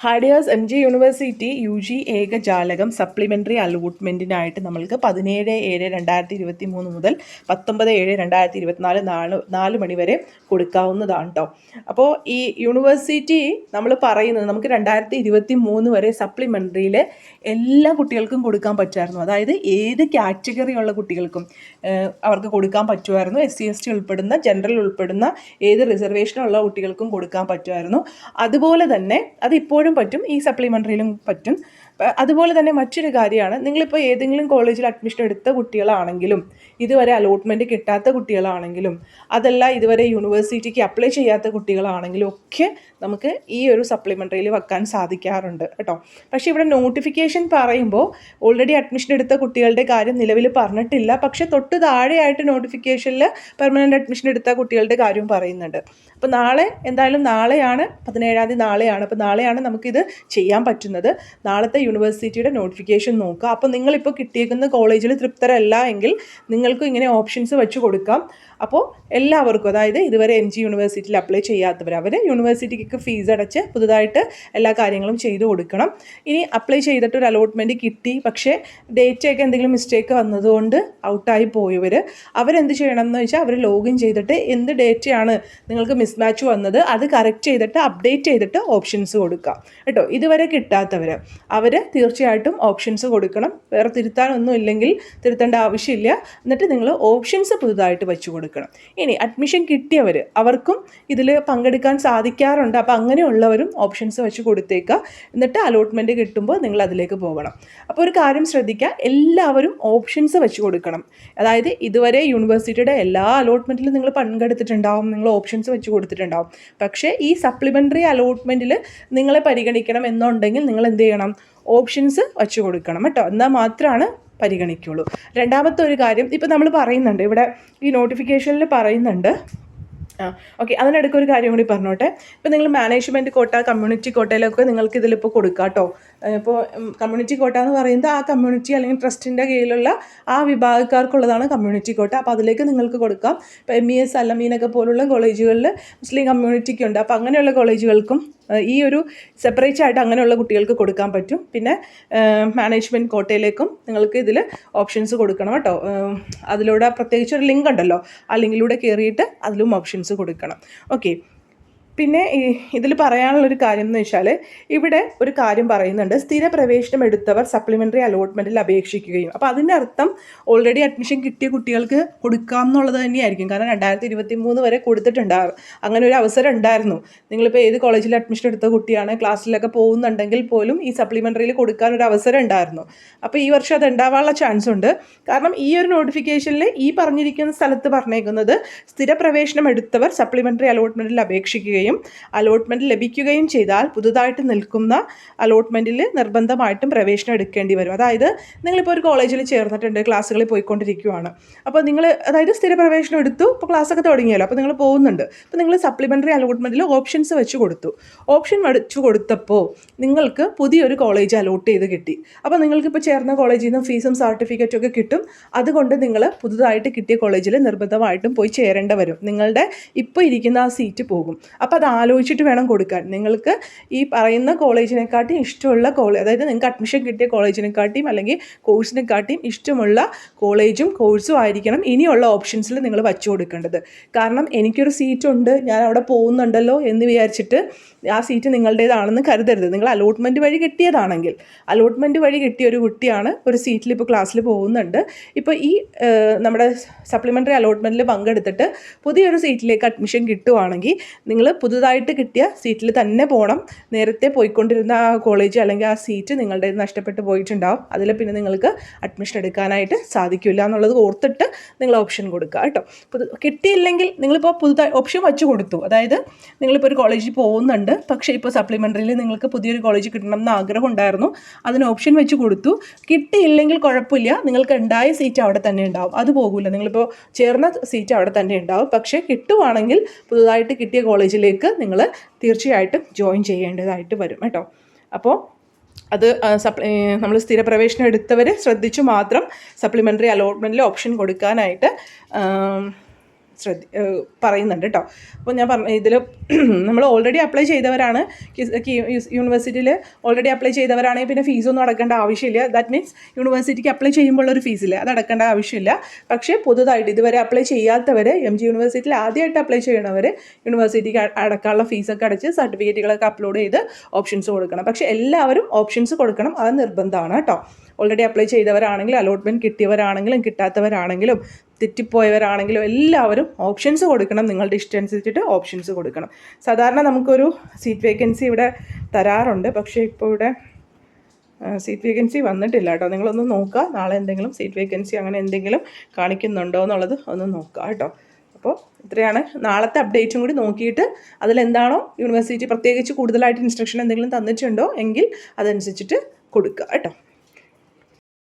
ഹാഡിയാസ് M G university U G ഏകജാലകം supplementary അലോട്ട്മെന്റിനായിട്ട് നമ്മൾക്ക് പതിനേഴ് ഏഴ് രണ്ടായിരത്തി ഇരുപത്തി മൂന്ന് മുതൽ പത്തൊമ്പത് ഏഴ് രണ്ടായിരത്തി ഇരുപത്തിനാല് നാല് നാല് മണി വരെ കൊടുക്കാവുന്നതാണ് കേട്ടോ അപ്പോൾ ഈ യൂണിവേഴ്സിറ്റി നമ്മൾ പറയുന്നത് നമുക്ക് രണ്ടായിരത്തി ഇരുപത്തി മൂന്ന് വരെ സപ്ലിമെന്ററിയിൽ എല്ലാ കുട്ടികൾക്കും കൊടുക്കാൻ പറ്റുമായിരുന്നു. അതായത് ഏത് കാറ്റഗറി ഉള്ള കുട്ടികൾക്കും അവർക്ക് കൊടുക്കാൻ പറ്റുമായിരുന്നു. എസ് സി എസ് ടി ഉൾപ്പെടുന്ന ജനറൽ ഉൾപ്പെടുന്ന ഏത് റിസർവേഷനുള്ള കുട്ടികൾക്കും കൊടുക്കാൻ പറ്റുമായിരുന്നു. അതുപോലെ തന്നെ അത് ഇപ്പോഴും പറ്റും ഈ സപ്ലിമെന്ററിയിലും പറ്റും. അതുപോലെ തന്നെ മറ്റൊരു കാര്യമാണ്. നിങ്ങളിപ്പോൾ ഏതെങ്കിലും കോളേജിൽ അഡ്മിഷൻ എടുത്ത കുട്ടികളാണെങ്കിലും ഇതുവരെ അലോട്ട്മെന്റ് കിട്ടാത്ത കുട്ടികളാണെങ്കിലും അതല്ല ഇതുവരെ യൂണിവേഴ്സിറ്റിക്ക് അപ്ലൈ ചെയ്യാത്ത കുട്ടികളാണെങ്കിലും ഒക്കെ നമുക്ക് ഈ ഒരു സപ്ലിമെന്ററിയിൽ വെക്കാൻ സാധിക്കാറുണ്ട് കേട്ടോ. പക്ഷേ ഇവിടെ നോട്ടിഫിക്കേഷൻ പറയുമ്പോൾ ഓൾറെഡി അഡ്മിഷൻ എടുത്ത കുട്ടികളുടെ കാര്യം നിലവിൽ പറഞ്ഞിട്ടില്ല. പക്ഷേ തൊട്ട് താഴെയായിട്ട് നോട്ടിഫിക്കേഷനിൽ പെർമനന്റ് അഡ്മിഷൻ എടുത്ത കുട്ടികളുടെ കാര്യം പറയുന്നുണ്ട്. അപ്പോൾ നാളെ എന്തായാലും നാളെയാണ് പതിനേഴാം തീയതി നാളെയാണ്. അപ്പോൾ നാളെയാണ് നമുക്കിത് ചെയ്യാൻ പറ്റുന്നത്. നാളത്തെ യൂണിവേഴ്സിറ്റിയുടെ നോട്ടിഫിക്കേഷൻ നോക്കുക. അപ്പോൾ നിങ്ങളിപ്പോൾ കിട്ടിയേക്കുന്ന കോളേജിൽ തൃപ്തരല്ല എങ്കിൽ നിങ്ങൾക്കും ഇങ്ങനെ ഓപ്ഷൻസ് വെച്ച് കൊടുക്കാം. അപ്പോൾ എല്ലാവർക്കും അതായത് ഇതുവരെ എം ജി യൂണിവേഴ്സിറ്റിയിൽ അപ്ലൈ ചെയ്യാത്തവർ അവർ യൂണിവേഴ്സിറ്റിക്ക് ഫീസ് അടച്ച് പുതുതായിട്ട് എല്ലാ കാര്യങ്ങളും ചെയ്തു കൊടുക്കണം. ഇനി അപ്ലൈ ചെയ്തിട്ട് ഒരു അലോട്ട്മെന്റ് കിട്ടി. പക്ഷേ ഡേറ്റയൊക്കെ എന്തെങ്കിലും മിസ്റ്റേക്ക് വന്നതുകൊണ്ട് ഔട്ടായി പോയവർ അവരെന്ത് ചെയ്യണം എന്ന് വെച്ചാൽ അവർ ലോഗിൻ ചെയ്തിട്ട് എന്ത് ഡേറ്റയാണ് നിങ്ങൾക്ക് മിസ്മാച്ച് വന്നത് അത് കറക്റ്റ് ചെയ്തിട്ട് അപ്ഡേറ്റ് ചെയ്തിട്ട് ഓപ്ഷൻസ് കൊടുക്കുക കേട്ടോ? ഇതുവരെ കിട്ടാത്തവർ അവർ തീർച്ചയായിട്ടും ഓപ്ഷൻസ് കൊടുക്കണം. വേറെ തിരുത്താനൊന്നും ഇല്ലെങ്കിൽ തിരുത്തേണ്ട ആവശ്യമില്ല. എന്നിട്ട് നിങ്ങൾ ഓപ്ഷൻസ് പുതുതായിട്ട് വെച്ച് കൊടുക്കണം. ഇനി അഡ്മിഷൻ കിട്ടിയവർ അവർക്കും ഇതിൽ പങ്കെടുക്കാൻ സാധിക്കാറുണ്ട്. അപ്പോൾ അങ്ങനെയുള്ളവരും ഓപ്ഷൻസ് വെച്ച് കൊടുത്തേക്കുക. എന്നിട്ട് അലോട്ട്മെന്റ് കിട്ടുമ്പോൾ നിങ്ങൾ അതിലേക്ക് പോകണം. അപ്പോൾ ഒരു കാര്യം ശ്രദ്ധിക്കുക. എല്ലാവരും ഓപ്ഷൻസ് വെച്ച് കൊടുക്കണം. അതായത് ഇതുവരെ യൂണിവേഴ്സിറ്റിയുടെ എല്ലാ അലോട്ട്മെന്റിലും നിങ്ങൾ പങ്കെടുത്തിട്ടുണ്ടാവും. നിങ്ങൾ ഓപ്ഷൻസ് വെച്ച് കൊടുത്തിട്ടുണ്ടാവും. പക്ഷേ ഈ സപ്ലിമെന്ററി അലോട്ട്മെന്റിൽ നിങ്ങളെ പരിഗണിക്കണം എന്നുണ്ടെങ്കിൽ നിങ്ങൾ എന്ത് ചെയ്യണം? ഓപ്ഷൻസ് വെച്ച് കൊടുക്കണം കേട്ടോ. എന്നാൽ മാത്രമാണ് പരിഗണിക്കുള്ളൂ. രണ്ടാമത്തെ ഒരു കാര്യം ഇപ്പോൾ നമ്മൾ പറയുന്നുണ്ട് ഇവിടെ ഈ നോട്ടിഫിക്കേഷനിൽ പറയുന്നുണ്ട്. ആ ഓക്കെ അതിനിടയ്ക്ക് ഒരു കാര്യം കൂടി പറഞ്ഞോട്ടെ. ഇപ്പോൾ നിങ്ങൾ മാനേജ്മെന്റ് കോട്ട കമ്മ്യൂണിറ്റി കോട്ടയിലൊക്കെ നിങ്ങൾക്ക് ഇതിലിപ്പോൾ കൊടുക്കാം കേട്ടോ. ഇപ്പോൾ കമ്മ്യൂണിറ്റി കോട്ട എന്ന് പറയുന്നത് ആ കമ്മ്യൂണിറ്റി അല്ലെങ്കിൽ ട്രസ്റ്റിന്റെ കീഴിലുള്ള ആ വിഭാഗക്കാർക്കുള്ളതാണ് കമ്മ്യൂണിറ്റി കോട്ട. അപ്പോൾ അതിലേക്ക് നിങ്ങൾക്ക് കൊടുക്കാം. ഇപ്പോൾ എം ഇ എസ് അലമീനൊക്കെ പോലുള്ള കോളേജുകളിൽ മുസ്ലിം കമ്മ്യൂണിറ്റിക്കുണ്ട് അപ്പോൾ അങ്ങനെയുള്ള കോളേജുകൾക്കും ഈ ഒരു സെപ്പറേറ്റ് ആയിട്ട് അങ്ങനെയുള്ള കുട്ടികൾക്ക് കൊടുക്കാൻ പറ്റും. പിന്നെ മാനേജ്മെന്റ് കോട്ടയിലേക്കും നിങ്ങൾക്ക് ഇതിൽ ഓപ്ഷൻസ് കൊടുക്കണം കേട്ടോ. അതിലൂടെ പ്രത്യേകിച്ച് ഒരു ലിങ്ക് ഉണ്ടല്ലോ. ആ ലിങ്കിലൂടെ കയറിയിട്ട് അതിലും ഓപ്ഷൻസ് കൊടുക്കണം. ഓക്കെ പിന്നെ ഇതിൽ പറയാനുള്ളൊരു കാര്യം എന്ന് വെച്ചാൽ ഇവിടെ ഒരു കാര്യം പറയുന്നുണ്ട്. സ്ഥിര പ്രവേശനം എടുത്തവർ സപ്ലിമെന്ററി അലോട്ട്മെന്റിൽ അപേക്ഷിക്കുകയും. അപ്പോൾ അതിന്റെ അർത്ഥം ഓൾറെഡി അഡ്മിഷൻ കിട്ടിയ കുട്ടികൾക്ക് കൊടുക്കാം എന്നുള്ളത് തന്നെയായിരിക്കും. കാരണം രണ്ടായിരത്തി ഇരുപത്തി മൂന്ന് വരെ കൊടുത്തിട്ടുണ്ടായിരുന്നു അങ്ങനെ ഒരു അവസരം ഉണ്ടായിരുന്നു. നിങ്ങളിപ്പോൾ ഏത് കോളേജിൽ അഡ്മിഷൻ എടുത്ത കുട്ടിയാണ് ക്ലാസ്സിലൊക്കെ പോകുന്നുണ്ടെങ്കിൽ പോലും ഈ സപ്ലിമെന്ററിയിൽ കൊടുക്കാൻ ഒരു അവസരം ഉണ്ടായിരുന്നു. അപ്പോൾ ഈ വർഷം അത് ഉണ്ടാവാനുള്ള ചാൻസ് ഉണ്ട്. കാരണം ഈ ഒരു നോട്ടിഫിക്കേഷനിൽ ഈ പറഞ്ഞിരിക്കുന്ന സ്ഥലത്ത് പറഞ്ഞേക്കുന്നത് സ്ഥിര പ്രവേശനം എടുത്തവർ സപ്ലിമെന്ററി അലോട്ട്മെന്റിൽ അപേക്ഷിക്കുകയും അലോട്ട്മെന്റ് ലഭിക്കുകയും ചെയ്താൽ പുതുതായിട്ട് നിൽക്കുന്ന അലോട്ട്മെന്റിൽ നിർബന്ധമായിട്ടും പ്രവേശനം എടുക്കേണ്ടി വരും. അതായത് നിങ്ങളിപ്പോൾ ഒരു കോളേജിൽ ചേർന്നിട്ടുണ്ട് ക്ലാസ്സുകളിൽ പോയിക്കൊണ്ടിരിക്കുകയാണ് അപ്പോൾ നിങ്ങൾ അതായത് സ്ഥിര പ്രവേശനം എടുത്തു ഇപ്പോൾ ക്ലാസ്സൊക്കെ തുടങ്ങിയല്ലോ അപ്പോൾ നിങ്ങൾ പോകുന്നുണ്ട്. അപ്പോൾ നിങ്ങൾ സപ്ലിമെന്ററി അലോട്ട്മെന്റിൽ ഓപ്ഷൻസ് വെച്ച് കൊടുത്തു. ഓപ്ഷൻ വെച്ച് കൊടുത്തപ്പോൾ നിങ്ങൾക്ക് പുതിയൊരു കോളേജ് അലോട്ട് ചെയ്ത് കിട്ടി. അപ്പോൾ നിങ്ങൾക്കിപ്പോൾ ചേർന്ന കോളേജിൽ നിന്ന് ഫീസും സർട്ടിഫിക്കറ്റും ഒക്കെ കിട്ടും. അതുകൊണ്ട് നിങ്ങൾ പുതുതായിട്ട് കിട്ടിയ കോളേജിൽ നിർബന്ധമായിട്ടും പോയി ചേരേണ്ട വരും. നിങ്ങളുടെ ഇപ്പോൾ ഇരിക്കുന്ന ആ സീറ്റ് പോകും. അപ്പോൾ അത് ആലോചിച്ചിട്ട് വേണം കൊടുക്കാൻ. നിങ്ങൾക്ക് ഈ പറയുന്ന കോളേജിനെക്കാട്ടിയും ഇഷ്ടമുള്ള കോളേജ് അതായത് നിങ്ങൾക്ക് അഡ്മിഷൻ കിട്ടിയ കോളേജിനെക്കാട്ടിയും അല്ലെങ്കിൽ കോഴ്സിനെക്കാട്ടിയും ഇഷ്ടമുള്ള കോളേജും കോഴ്സും ആയിരിക്കണം ഇനിയുള്ള ഓപ്ഷൻസിൽ നിങ്ങൾ വച്ചു കൊടുക്കേണ്ടത്. കാരണം എനിക്കൊരു സീറ്റ് ഉണ്ട് ഞാൻ അവിടെ പോകുന്നുണ്ടല്ലോ എന്ന് വിചാരിച്ചിട്ട് ആ സീറ്റ് നിങ്ങളുടേതാണെന്ന് കരുതരുത്. നിങ്ങൾ അലോട്ട്മെന്റ് വഴി കിട്ടിയതാണെങ്കിൽ അലോട്ട്മെന്റ് വഴി കിട്ടിയ ഒരു കുട്ടിയാണ് ഒരു സീറ്റിൽ ഇപ്പോൾ ക്ലാസ്സിൽ പോകുന്നുണ്ട്. ഇപ്പോൾ ഈ നമ്മുടെ സപ്ലിമെന്ററി അലോട്ട്മെന്റിൽ പങ്കെടുത്തിട്ട് പുതിയൊരു സീറ്റിലേക്ക് അഡ്മിഷൻ കിട്ടുവാണെങ്കിൽ നിങ്ങൾ പുതുതായിട്ട് കിട്ടിയ സീറ്റിൽ തന്നെ പോകണം നേരത്തെ പോയിക്കൊണ്ടിരുന്ന ആ കോളേജ് അല്ലെങ്കിൽ ആ സീറ്റ് നിങ്ങളുടെ നഷ്ടപ്പെട്ട് പോയിട്ടുണ്ടാവും. അതിൽ പിന്നെ നിങ്ങൾക്ക് അഡ്മിഷൻ എടുക്കാനായിട്ട് സാധിക്കില്ല എന്നുള്ളത് ഓർത്തിട്ട് നിങ്ങൾ ഓപ്ഷൻ കൊടുക്കുക കേട്ടോ. കിട്ടിയില്ലെങ്കിൽ നിങ്ങളിപ്പോൾ പുതുതായി ഓപ്ഷൻ വച്ച് കൊടുത്തു. അതായത് നിങ്ങളിപ്പോൾ ഒരു കോളേജിൽ പോകുന്നുണ്ട്. പക്ഷേ ഇപ്പോൾ സപ്ലിമെന്ററിയിൽ നിങ്ങൾക്ക് പുതിയൊരു കോളേജ് കിട്ടണം എന്ന് ആഗ്രഹം ഉണ്ടായിരുന്നു. അതിന് ഓപ്ഷൻ വെച്ച് കൊടുത്തു. കിട്ടിയില്ലെങ്കിൽ കുഴപ്പമില്ല. നിങ്ങൾക്ക് ഉണ്ടായ സീറ്റ് അവിടെ തന്നെ ഉണ്ടാവും. അത് പോകില്ല നിങ്ങളിപ്പോൾ ചേർന്ന സീറ്റ് അവിടെ തന്നെ ഉണ്ടാവും. പക്ഷേ കിട്ടുവാണെങ്കിൽ പുതുതായിട്ട് കിട്ടിയ കോളേജിലേക്ക് നിങ്ങൾ തീർച്ചയായിട്ടും ജോയിൻ ചെയ്യേണ്ടതായിട്ട് വരും കേട്ടോ. അപ്പോൾ അത് സപ്ലി നമ്മൾ സ്ഥിര പ്രവേശനം എടുത്തവർ ശ്രദ്ധിച്ചു മാത്രം സപ്ലിമെന്ററി അലോട്ട്മെന്റിൽ ഓപ്ഷൻ കൊടുക്കാനായിട്ട് ശ്രദ്ധ പറയുന്നുണ്ട് കേട്ടോ അപ്പോൾ ഞാൻ പറഞ്ഞ ഇതിൽ നമ്മൾ ഓൾറെഡി അപ്ലൈ ചെയ്തവരാണ്. യൂണിവേഴ്സിറ്റിയിൽ ഓൾറെഡി അപ്ലൈ ചെയ്തവരാണെങ്കിൽ പിന്നെ ഫീസൊന്നും അടക്കേണ്ട ആവശ്യമില്ല. ദാറ്റ് മീൻസ് യൂണിവേഴ്സിറ്റിക്ക് അപ്ലൈ ചെയ്യുമ്പോൾ ഒരു ഫീസില്ല അത് അടക്കേണ്ട ആവശ്യമില്ല. പക്ഷേ പുതുതായിട്ട് ഇതുവരെ അപ്ലൈ ചെയ്യാത്തവർ എം ജി യൂണിവേഴ്സിറ്റിയിൽ ആദ്യമായിട്ട് അപ്ലൈ ചെയ്യണവർ യൂണിവേഴ്സിറ്റിക്ക് അടക്കാനുള്ള ഫീസൊക്കെ അടച്ച് സർട്ടിഫിക്കറ്റുകളൊക്കെ അപ്ലോഡ് ചെയ്ത് ഓപ്ഷൻസ് കൊടുക്കണം. പക്ഷേ എല്ലാവരും ഓപ്ഷൻസ് കൊടുക്കണം. അത് നിർബന്ധമാണ് കേട്ടോ ഓൾറെഡി അപ്ലൈ ചെയ്തവരാണെങ്കിലും അലോട്ട്മെന്റ് കിട്ടിയവരാണെങ്കിലും കിട്ടാത്തവരാണെങ്കിലും തെറ്റിപ്പോയവരാണെങ്കിലും എല്ലാവരും ഓപ്ഷൻസ് കൊടുക്കണം. നിങ്ങളുടെ ഇഷ്ടം അനുസരിച്ചിട്ട് ഓപ്ഷൻസ് കൊടുക്കണം. സാധാരണ നമുക്കൊരു സീറ്റ് വേക്കൻസി ഇവിടെ തരാറുണ്ട്. പക്ഷേ ഇപ്പോൾ ഇവിടെ സീറ്റ് വേക്കൻസി വന്നിട്ടില്ല കേട്ടോ. നിങ്ങളൊന്ന് നോക്കുക. നാളെ എന്തെങ്കിലും സീറ്റ് വേക്കൻസി അങ്ങനെ എന്തെങ്കിലും കാണിക്കുന്നുണ്ടോ എന്നുള്ളത് ഒന്ന് നോക്കുക കേട്ടോ. അപ്പോൾ ഇത്രയാണ്. നാളത്തെ അപ്ഡേറ്റും കൂടി നോക്കിയിട്ട് അതിലെന്താണോ യൂണിവേഴ്സിറ്റി പ്രത്യേകിച്ച് കൂടുതലായിട്ട് ഇൻസ്ട്രക്ഷൻ എന്തെങ്കിലും തന്നിട്ടുണ്ടോ എങ്കിൽ അതനുസരിച്ചിട്ട് കൊടുക്കുക കേട്ടോ.